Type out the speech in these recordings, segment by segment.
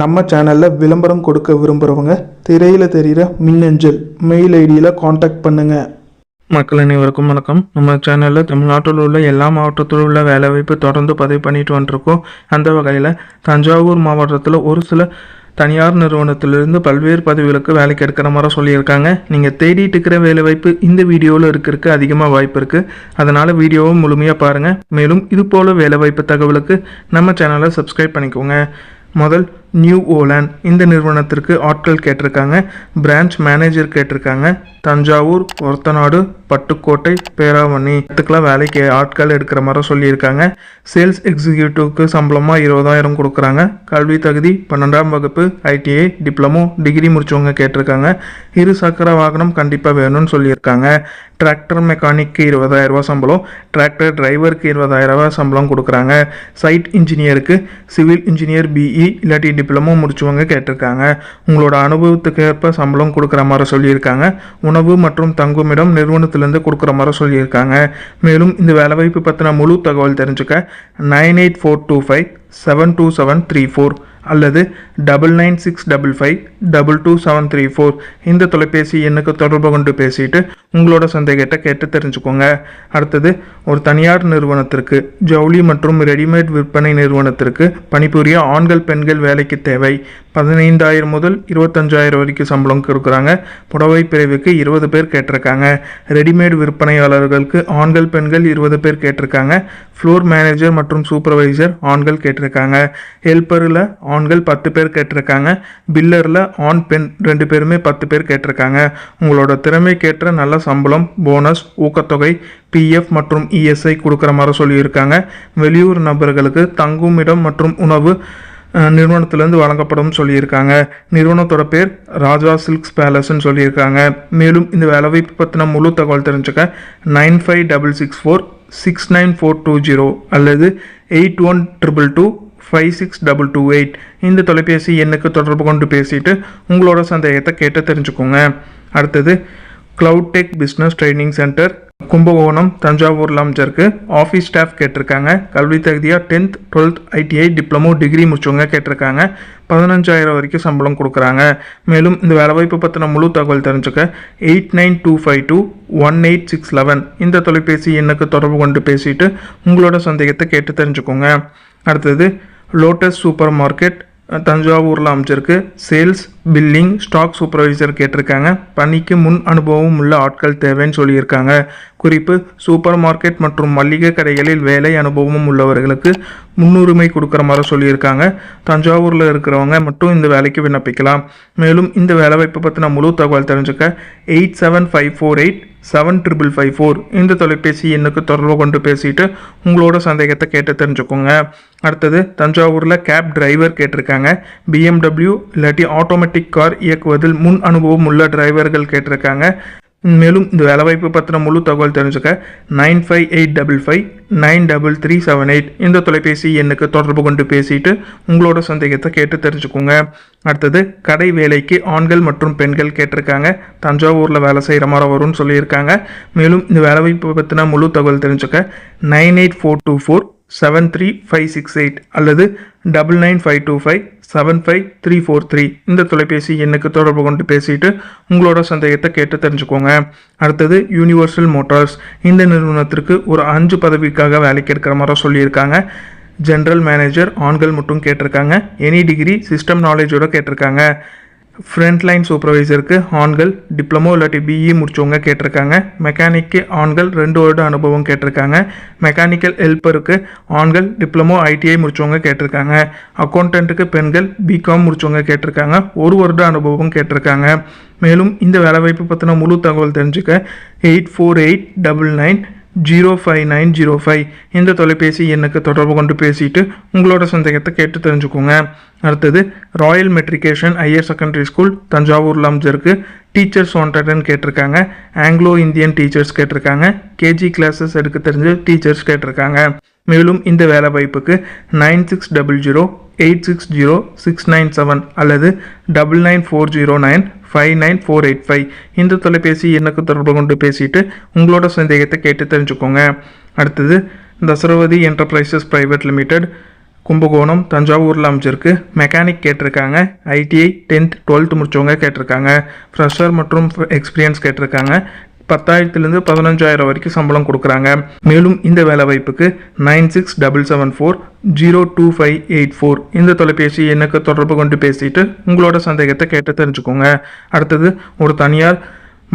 நம்ம சேனலில் விளம்பரம் கொடுக்க விரும்புகிறவங்க திரையில் தெரிகிற மின்னஞ்சல் மெயில் ஐடியில் காண்டாக்ட் பண்ணுங்கள் மக்கள் அனைவருக்கும் வணக்கம். நம்ம சேனலில் தமிழ்நாட்டில் உள்ள எல்லா மாவட்டத்தில் உள்ள வேலைவாய்ப்பு தொடர்ந்து பதிவு பண்ணிட்டு வந்துருக்கோம். அந்த வகையில் தஞ்சாவூர் மாவட்டத்தில் ஒரு சில தனியார் நிறுவனத்திலிருந்து பல்வேறு பதவிகளுக்கு வேலைக்கு எடுக்கிற மாதிரி சொல்லியிருக்காங்க. நீங்கள் தேடிட்டு இருக்கிற வேலைவாய்ப்பு இந்த வீடியோவில் இருக்கிறதுக்கு அதிகமாக வாய்ப்பு இருக்குது அதனால் வீடியோவும் முழுமையாக பாருங்கள் மேலும் இது போல் வேலைவாய்ப்பு தகவலுக்கு நம்ம சேனலை சப்ஸ்கிரைப் பண்ணிக்கோங்க. முதல் நியூ ஓலான் இந்த நிறுவனத்திற்கு ஆட்கள் கேட்டிருக்காங்க. பிரான்ச் மேனேஜர் கேட்டிருக்காங்க. தஞ்சாவூர் ஒரத்தநாடு பட்டுக்கோட்டை பேராவணி இதுக்கெல்லாம் வேலைக்கு ஆட்கள் எடுக்கிற மாதிரி சொல்லியிருக்காங்க. சேல்ஸ் எக்ஸிக்யூட்டிவ்க்கு சம்பளமாக இருபதாயிரம் கொடுக்குறாங்க. கல்வி தகுதி பன்னெண்டாம் வகுப்பு ஐடிஐ டிப்ளமோ டிகிரி முடிச்சவங்க கேட்டிருக்காங்க. இரு சக்கர வாகனம் கண்டிப்பாக வேணும்னு சொல்லியிருக்காங்க. டிராக்டர் மெக்கானிக்கு இருபதாயிரம் சம்பளம் டிராக்டர் டிரைவருக்கு இருபதாயிரம் சம்பளம் கொடுக்குறாங்க. சைட் இன்ஜினியருக்கு சிவில் இன்ஜினியர் பிஇ இல்லாட்டி டிப்ளமோ முடிச்சவங்க கேட்டிருக்காங்க. உங்களோட அனுபவத்துக்கு ஏற்ப சம்பளம் கொடுக்குற மாதிரி சொல்லியிருக்காங்க. உணவு மற்றும் தங்குமிடம் நிறுவனத்திலேருந்து கொடுக்குற மாதிரி சொல்லியிருக்காங்க. மேலும் இந்த வேலைவாய்ப்பு பற்றின முழு தகவல் தெரிஞ்சுக்க nine eight four two five seven two seven three four அல்லது double nine six double five double two seven three four இந்த தொலைபேசி எண்ணுக்கு தொடர்பு கொண்டு பேசிட்டு உங்களோட சந்தேகத்தை கேட்டு தெரிஞ்சுக்கோங்க. அடுத்தது ஒரு தனியார் நிறுவனத்திற்கு ஜவுளி மற்றும் ரெடிமேட் விற்பனை நிறுவனத்திற்கு பணிபுரிய ஆண்கள் பெண்கள் வேலைக்கு தேவை. பதினைந்தாயிரம் முதல் இருபத்தஞ்சாயிரம் வரைக்கும் சம்பளம் கொடுக்குறாங்க. புடவை பிரிவுக்கு இருபது பேர் கேட்டிருக்காங்க. ரெடிமேட் விற்பனையாளர்களுக்கு ஆண்கள் பெண்கள் இருபது பேர் கேட்டிருக்காங்க. ஃப்ளோர் மேனேஜர் மற்றும் சூப்பர்வைசர் ஆண்கள் கேட்டிருக்காங்க. ஹெல்ப்பரில் ஆண்கள் பத்து பேர் கேட்டிருக்காங்க. பில்லரில் ஆண் பெண் ரெண்டு பேருமே பத்து பேர் கேட்டிருக்காங்க. உங்களோட திறமைக்கேற்ற நல்ல சம்பளம் போனஸ் ஊக்கத்தொகை பிஎஃப் மற்றும் இஎஸ்ஐ கொடுக்குற மாதிரி சொல்லியிருக்காங்க. வெளியூர் நபர்களுக்கு தங்குமிடம் மற்றும் உணவு நிறுவனத்திலேருந்து வழங்கப்படும் சொல்லியிருக்காங்க. நிறுவனத்தோட பேர் ராஜா சில்க்ஸ் பேலஸ்ன்னு சொல்லியிருக்காங்க. மேலும் இந்த வேலைவாய்ப்பு பற்றின முழு தகவல் தெரிஞ்சுக்க nine five double six four six nine four two zero அல்லது eight one triple two five six double two eight இந்த தொலைபேசி எண்ணுக்கு தொடர்பு கொண்டு பேசிட்டு உங்களோட சந்தேகத்தை கேட்டு தெரிஞ்சுக்கோங்க. அடுத்தது cloud tech business training centre Kumbakonam தஞ்சாவூரில் அமைச்சிருக்கு ஆஃபீஸ் ஸ்டாஃப் கேட்டிருக்காங்க. கல்வி தகுதியாக tenth twelfth ITI diploma degree முடிச்சவங்க கேட்டிருக்காங்க. பதினஞ்சாயிரம் வரைக்கும் சம்பளம் கொடுக்குறாங்க. மேலும் இந்த வேலைவாய்ப்பு பற்றின முழு தகவல் தெரிஞ்சுக்க eight nine two five two one eight six eleven. இந்த தொலைபேசி எண்ணுக்கு தொடர்பு கொண்டு பேசிட்டு உங்களோட சந்தேகத்தை கேட்டு தெரிஞ்சுக்கோங்க. அடுத்தது லோட்டஸ் சூப்பர் மார்க்கெட் தஞ்சாவூரில் அமைச்சிருக்கு சேல்ஸ் பில்லிங் ஸ்டாக் சூப்பர்வைசர் கேட்டிருக்காங்க. பணிக்கு முன் அனுபவம் உள்ள ஆட்கள் தேவைன்னு சொல்லியிருக்காங்க. குறிப்பு சூப்பர் மார்க்கெட் மற்றும் மளிகை கடைகளில் வேலை அனுபவமும் உள்ளவர்களுக்கு முன்னுரிமை கொடுக்குற மாதிரி சொல்லியிருக்காங்க. தஞ்சாவூரில் இருக்கிறவங்க மட்டும் இந்த வேலைக்கு விண்ணப்பிக்கலாம். மேலும் இந்த வேலைவாய்ப்பு பற்றின முழு தகவல் தெரிஞ்சுக்க eight seven five four eight seven triple five four இந்த தொலைபேசி எண்ணுக்கு தொடர்பு கொண்டு பேசிட்டு உங்களோட சந்தேகத்தை கேட்டு தெரிஞ்சுக்கோங்க. அடுத்தது தஞ்சாவூரில் கேப் டிரைவர் கேட்டிருக்காங்க. பிஎம்டபிள்யூ இல்லாட்டி ஆட்டோமேட்டிக் கார் இயக்குவதில் முன் அனுபவம் உள்ள டிரைவர்கள் கேட்டிருக்காங்க. மேலும் இந்த வேலைவாய்ப்பு பற்றின முழு தகவல் தெரிஞ்சுக்க nine five eight double five nine double three seven eight இந்த தொலைபேசி எண்ணுக்கு தொடர்பு கொண்டு பேசிட்டு உங்களோட சந்தேகத்தை கேட்டு தெரிஞ்சுக்கோங்க. அடுத்தது கடை வேலைக்கு ஆண்கள் மற்றும் பெண்கள் கேட்டிருக்காங்க. தஞ்சாவூரில் வேலை செய்கிற மாதிரி வரும்னு சொல்லியிருக்காங்க. மேலும் இந்த வேலைவாய்ப்பு பற்றின முழு தகவல் தெரிஞ்சுக்க nine eight four two four seven three five six eight அல்லது double nine five two five seven five three four three இந்த தொலைபேசி எண்ணுக்கு தொடர்பு கொண்டு பேசிட்டு உங்களோட சந்தேகத்தை கேட்டு தெரிஞ்சுக்கோங்க. அடுத்தது யூனிவர்சல் மோட்டார்ஸ் இந்த நிறுவனத்திற்கு ஒரு அஞ்சு பதவிக்காக வேலைக்கு எடுக்கிற மாதிரி சொல்லியிருக்காங்க. ஜென்ரல் மேனேஜர் ஆண்கள் மட்டும் கேட்டிருக்காங்க. எனி டிகிரி சிஸ்டம் நாலேஜோட கேட்டிருக்காங்க. ஃப்ரண்ட் லைன் சூப்பர்வைசருக்கு ஆண்கள் டிப்ளமோ இல்லாட்டி பிஇ முடிச்சவங்க கேட்டிருக்காங்க. மெக்கானிக்கு ஆண்கள் ரெண்டு வருட அனுபவம் கேட்டிருக்காங்க. மெக்கானிக்கல் ஹெல்ப்பருக்கு ஆண்கள் டிப்ளமோ ஐடிஐ முடிச்சவங்க கேட்டிருக்காங்க. அக்கௌண்டண்ட்டுக்கு பெண்கள் பிகாம் முடிச்சவங்க கேட்டிருக்காங்க. ஒரு வருட அனுபவம் கேட்டிருக்காங்க. மேலும் இந்த வேலைவாய்ப்பு பற்றின முழு தகவல் தெரிஞ்சுக்க eight four eight double nine zero five nine zero five இந்த தொலைபேசி எண்ணுக்கு தொடர்பு கொண்டு பேசிட்டு உங்களோட சந்தேகத்தை கேட்டு தெரிஞ்சுக்கோங்க. அடுத்தது royal matriculation higher secondary school தஞ்சாவூரில் அமைஞ்சிருக்கு டீச்சர்ஸ் வாண்டட்னு கேட்டிருக்காங்க. ஆங்கிலோ இந்தியன் டீச்சர்ஸ் கேட்டிருக்காங்க. கேஜி கிளாஸஸ் எடுக்க தெரிஞ்ச டீச்சர்ஸ் கேட்டிருக்காங்க. மேலும் இந்த வேலை வாய்ப்புக்கு nine six double zero eight six zero six nine seven அல்லது double nine four zero nine five nine four eight five இந்த தொலைபேசி எண்ணுக்கு தொடர்பு கொண்டு பேசிட்டு உங்களோட சந்தேகத்தை கேட்டு தெரிஞ்சுக்கோங்க. அடுத்தது Dasaravathi enterprises private limited Kumbakonam தஞ்சாவூரில் அமைச்சிருக்கு மெக்கானிக் கேட்டிருக்காங்க. ஐடிஐ டென்த் டுவெல்த் முடிச்சவங்க கேட்டிருக்காங்க. ஃப்ரெஷர் மற்றும் எக்ஸ்பீரியன்ஸ் கேட்டிருக்காங்க. பத்தாயிரத்துலேருந்து பதினஞ்சாயிரம் வரைக்கும் சம்பளம் கொடுக்குறாங்க. மேலும் இந்த வேலை வாய்ப்புக்கு nine six double seven four zero two five eight four இந்த தொலைபேசி எண்ணுக்கு தொடர்பு கொண்டு பேசிட்டு உங்களோட சந்தேகத்தை கேட்டு தெரிஞ்சுக்கோங்க. அடுத்தது ஒரு தனியார்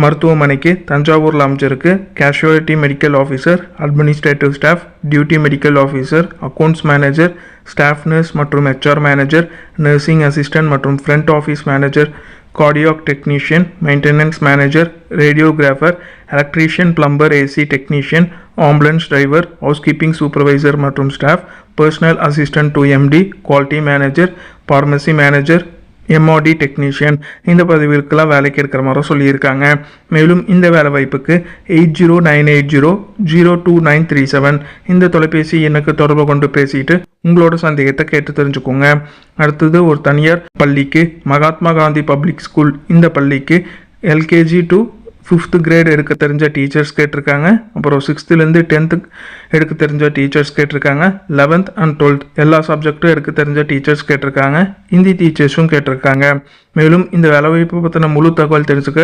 மருத்துவமனைக்கு தஞ்சாவூரில் அமைச்சிருக்கு casualty medical officer administrative staff duty medical officer accounts manager staff nurse மற்றும் ஹெச்ஆர் மேனேஜர் நர்சிங் அசிஸ்டன்ட் மற்றும் front office manager cardiac technician maintenance manager radiographer electrician plumber AC technician ambulance driver housekeeping supervisor மற்றும் staff personal assistant to MD quality manager pharmacy manager MOT technician இந்த பதவிகளுக்கெல்லாம் வேலைக்கு இருக்கிற மாதிரி சொல்லியிருக்காங்க. மேலும் இந்த வேலை வாய்ப்புக்கு eight zero nine eight zero zero two nine three seven இந்த தொலைபேசி எண்ணுக்கு தொடர்பு கொண்டு பேசிட்டு உங்களோட சந்தேகத்தை கேட்டு தெரிஞ்சுக்கோங்க. அடுத்தது ஒரு தனியார் பள்ளிக்கு மகாத்மா காந்தி பப்ளிக் ஸ்கூல். இந்த பள்ளிக்கு எல்கேஜி டு ஃபிஃப்த்து கிரேட் எடுக்க தெரிஞ்ச டீச்சர்ஸ் கேட்டிருக்காங்க. அப்புறம் சிக்ஸ்த்துலேருந்து டென்த்து எடுக்க தெரிஞ்ச டீச்சர்ஸ் கேட்டிருக்காங்க. லெவன்த் அண்ட் டுவெல்த் எல்லா சப்ஜெக்ட்டும் எடுக்க தெரிஞ்ச டீச்சர்ஸ் கேட்டிருக்காங்க. ஹிந்தி டீச்சர்ஸும் கேட்டிருக்காங்க. மேலும் இந்த வேலைவாய்ப்பு பற்றின முழு தகவல் தெரிஞ்சுக்க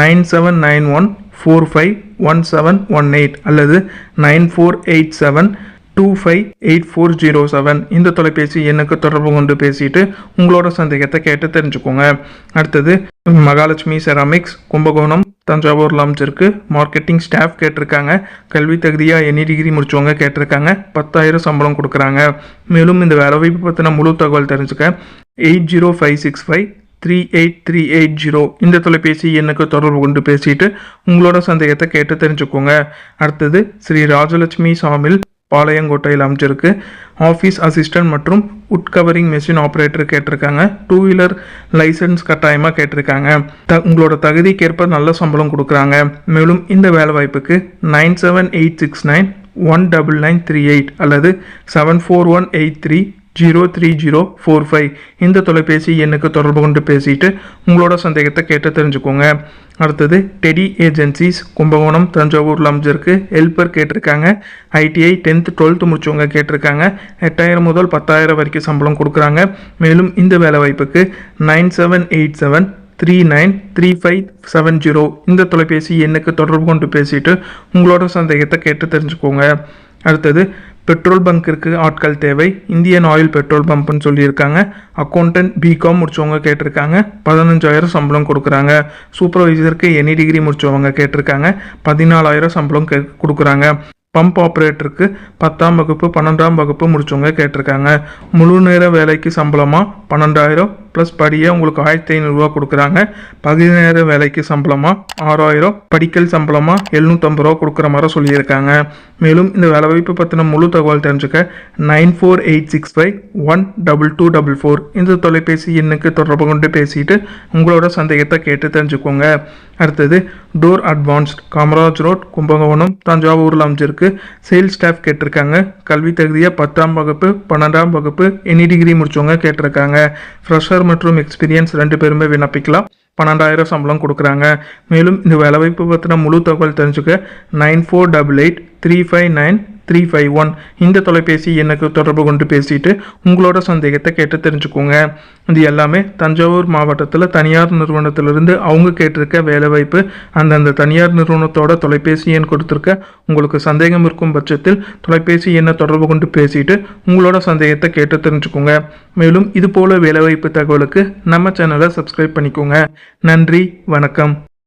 nine seven nine one four five one seven one eight அல்லது nine four eight seven two five eight four zero seven இந்த தொலைபேசி எண்ணுக்கு தொடர்பு கொண்டு பேசிட்டு உங்களோட சந்தேகத்தை கேட்டு தெரிஞ்சுக்கோங்க. அடுத்தது மகாலட்சுமி செராமிக்ஸ் கும்பகோணம் தஞ்சாவூர் அமைச்சிருக்கு மார்க்கெட்டிங் ஸ்டாஃப் கேட்டிருக்காங்க. கல்வி தகுதியாக எனி டிகிரி முடிச்சவங்க கேட்டிருக்காங்க. பத்தாயிரம் சம்பளம் கொடுக்குறாங்க. மேலும் இந்த வேலைவாய்ப்பு பற்றின முழு தகவல் தெரிஞ்சுக்க eight zero five six five three eight three eight zero இந்த தொலைபேசி எண்ணுக்கு தொடர்பு கொண்டு பேசிட்டு உங்களோட சந்தேகத்தை கேட்டு தெரிஞ்சுக்கோங்க. அடுத்தது ஸ்ரீ ராஜலட்சுமி சாமில் பாளையங்கோட்டையில் அமைச்சிருக்கு ஆஃபீஸ் அசிஸ்டன்ட் மற்றும் உட் கவரிங் மெஷின் ஆப்ரேட்டர் கேட்டிருக்காங்க. டூ வீலர் லைசன்ஸ் கட்டாயமாக கேட்டிருக்காங்க. த உங்களோட தகுதிக்கேற்ப நல்ல சம்பளம் கொடுக்குறாங்க. மேலும் இந்த வேலை வாய்ப்புக்கு nine seven eight six nine one double nine three eight அல்லது seven four one eight three zero three zero four five. இந்த தொலைபேசி எண்ணுக்கு தொடர்பு கொண்டு பேசிட்டு உங்களோட சந்தேகத்தை கேட்டு தெரிஞ்சுக்கோங்க. அடுத்தது டெடி ஏஜென்சிஸ் கும்பகோணம் தஞ்சாவூரில் அமைஞ்சிருக்கு ஹெல்ப்பர் கேட்டிருக்காங்க. ஐடிஐ டென்த்து டுவெல்த்து முடிச்சவங்க கேட்டிருக்காங்க. எட்டாயிரம் முதல் பத்தாயிரம் வரைக்கும் சம்பளம் கொடுக்குறாங்க. மேலும் இந்த வேலை வாய்ப்புக்கு nine seven eight seven three nine three five seven zero இந்த தொலைபேசி எண்ணுக்கு தொடர்பு கொண்டு பேசிட்டு உங்களோட சந்தேகத்தை கேட்டு தெரிஞ்சுக்கோங்க. அடுத்தது பெட்ரோல் பங்க்கிற்கு ஆட்கள் தேவை. இந்தியன் ஆயில் பெட்ரோல் பம்ப்னு சொல்லியிருக்காங்க. அக்கௌண்டன்ட் பிகாம் முடிச்சவங்க கேட்டிருக்காங்க. பதினஞ்சாயிரம் சம்பளம் கொடுக்குறாங்க. சூப்பர்வைசருக்கு எனி டிகிரி முடிச்சவங்க கேட்டிருக்காங்க. பதினாலாயிரம் சம்பளம் கே கொடுக்குறாங்க. பம்ப் ஆப்ரேட்டருக்கு பத்தாம் வகுப்பு பன்னெண்டாம் வகுப்பு முடிச்சவங்க கேட்டிருக்காங்க. முழு நேர வேலைக்கு சம்பளமாக பன்னெண்டாயிரம். ப்ளஸ் படியாக உங்களுக்கு ஆயிரத்தி ஐநூறுரூவா கொடுக்குறாங்க. பகுதி நேர வேலைக்கு சம்பளமாக ஆறாயிரம். படிக்கல் சம்பளமாக எழுநூற்றம்பது ரூபா கொடுக்குற மாதிரி சொல்லியிருக்காங்க. மேலும் இந்த வேலைவாய்ப்பு பற்றின முழு தகவல் தெரிஞ்சுக்க nine four eight six five one double two double four இந்த தொலைபேசி எண்ணுக்கு தொடர்பு கொண்டு பேசிட்டு உங்களோட சந்தேகத்தை கேட்டு தெரிஞ்சுக்கோங்க. அடுத்தது door advanced Kamaraj road Kumbakonam தஞ்சாவூரில் அமைஞ்சிருக்கு. சேல்ஸ் ஸ்டாஃப் கேட்டிருக்காங்க. கல்வி தகுதியாக பத்தாம் வகுப்பு பன்னெண்டாம் வகுப்பு எனி டிகிரி முடிச்சவங்க கேட்டிருக்காங்க. ஃப்ரெஷர் மற்றும் எக்ஸ்பீரியன்ஸ் ரெண்டு பேருமே விண்ணப்பிக்கலாம். பன்னெண்டாயிரம் சம்பளம் கொடுக்குறாங்க. மேலும் இந்த வேலைவாய்ப்பு பற்றின முழு தகவல் தெரிஞ்சுக்க nine four double eight three five nine three five one இந்த தொலைபேசி எண்ணுக்கு தொடர்பு கொண்டு பேசிட்டு உங்களோட சந்தேகத்தை கேட்டு தெரிஞ்சுக்கோங்க. இது எல்லாமே தஞ்சாவூர் மாவட்டத்தில் தனியார் நிறுவனத்திலிருந்து அவங்க கேட்டிருக்க வேலைவாய்ப்பு அந்தந்த தனியார் நிறுவனத்தோட தொலைபேசி எண் கொடுத்துருக்க உங்களுக்கு சந்தேகம் இருக்கும் பட்சத்தில் தொலைபேசி எண்ணை தொடர்பு கொண்டு பேசிட்டு உங்களோட சந்தேகத்தை கேட்டு தெரிஞ்சுக்கோங்க. மேலும் இது போல வேலைவாய்ப்பு தகவலுக்கு நம்ம சேனலை சப்ஸ்கிரைப் பண்ணிக்கோங்க. நன்றி வணக்கம்.